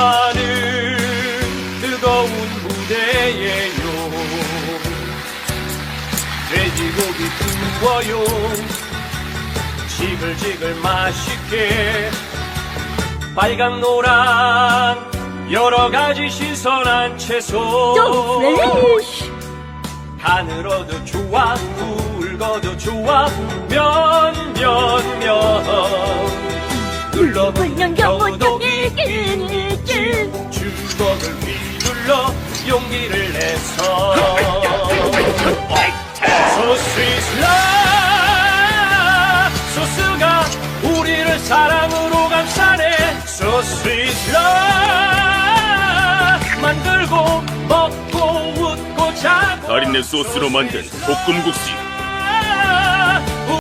하는 뜨거운 무대예요 돼지고기 구워요 지글지글 맛있게 빨강 노랑 여러 가지 신선한 채소 가늘어도 좋아 굵어도 좋아 면면면 불량 겨우도 주먹을 휘둘러 용기를 내서 소스이슬라 소스가 우리를 사랑으로 감싸네 소스이슬라 만들고 먹고 웃고 자고 달인의 소스로 만든 볶음국수